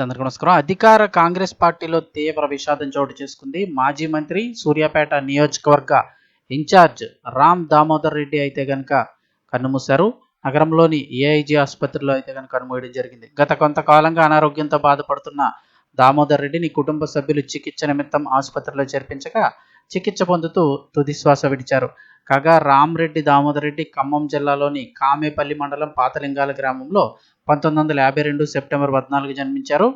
అందరికీ నమస్కారం. అధికార కాంగ్రెస్ పార్టీలో తీవ్ర విషాదం చోటు చేసుకుంది. మాజీ మంత్రి సూర్యాపేట నియోజకవర్గ ఇన్ఛార్జ్ రామ్ దామోదర్ రెడ్డి అయితే కనుక కన్నుమూశారు. నగరంలోని ఏఐజీ ఆసుపత్రిలో అయితే కనుక కన్నుమూయడం జరిగింది. గత కొంతకాలంగా అనారోగ్యంతో బాధపడుతున్న దామోదర్ రెడ్డిని కుటుంబ సభ్యులు చికిత్స నిమిత్తం ఆసుపత్రిలో చేర్పించగా చికిత్స పొందుతూ తుదిశ్వాస విడిచారు. కాగా రామ్రెడ్డి దామోదర్ రెడ్డి ఖమ్మం జిల్లాలోని కామేపల్లి మండలం పాతలింగాల గ్రామంలో పంతొమ్మిది వందల యాభై రెండు సెప్టెంబర్ పద్నాలుగు జన్మించారు.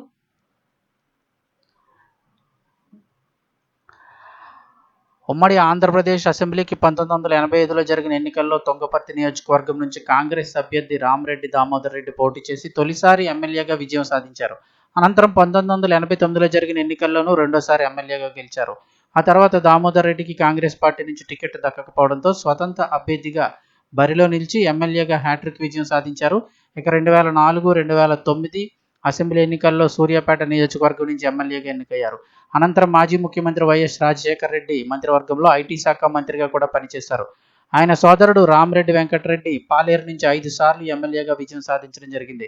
ఉమ్మడి ఆంధ్రప్రదేశ్ అసెంబ్లీకి పంతొమ్మిది వందల ఎనభై ఐదులో జరిగిన ఎన్నికల్లో తొంగపర్తి నియోజకవర్గం నుంచి కాంగ్రెస్ అభ్యర్థి రామ్రెడ్డి దామోదర్ రెడ్డి పోటీ చేసి తొలిసారి ఎమ్మెల్యేగా విజయం సాధించారు. అనంతరం పంతొమ్మిది వందల ఎనభై తొమ్మిదిలో జరిగిన ఎన్నికల్లోనూ రెండోసారి ఎమ్మెల్యేగా గెలిచారు. ఆ తర్వాత దామోదర్ రెడ్డికి కాంగ్రెస్ పార్టీ నుంచి టికెట్ దక్కకపోవడంతో స్వతంత్ర అభ్యర్థిగా బరిలో నిలిచి ఎమ్మెల్యేగా హ్యాట్రిక్ విజయం సాధించారు. ఇక రెండు వేల నాలుగు రెండు వేల తొమ్మిది అసెంబ్లీ ఎన్నికల్లో సూర్యాపేట నియోజకవర్గం నుంచి ఎమ్మెల్యేగా ఎన్నికయ్యారు. అనంతరం మాజీ ముఖ్యమంత్రి వైఎస్ రాజశేఖర రెడ్డి మంత్రివర్గంలో ఐటీ శాఖ మంత్రిగా కూడా పనిచేశారు. ఆయన సోదరుడు రామరెడ్డి వెంకటరెడ్డి పాలేరు నుంచి ఐదు సార్లు ఎమ్మెల్యేగా విజయం సాధించడం జరిగింది.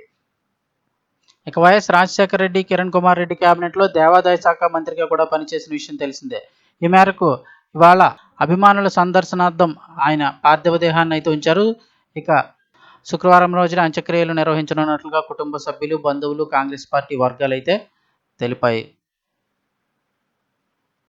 ఇక వైఎస్ రాజశేఖర రెడ్డి కిరణ్ కుమార్ రెడ్డి క్యాబినెట్లో దేవాదాయ శాఖ మంత్రిగా కూడా పనిచేసిన విషయం తెలిసిందే. ఈ మేరకు ఇవాళ అభిమానుల సందర్శనార్థం ఆయన పార్థివ దేహాన్ని అయితే ఉంచారు. ఇక శుక్రవారం రోజున అంత్యక్రియలు నిర్వహించనున్నట్లుగా కుటుంబ సభ్యులు బంధువులు కాంగ్రెస్ పార్టీ వర్గాలైతే తెలిపాయి.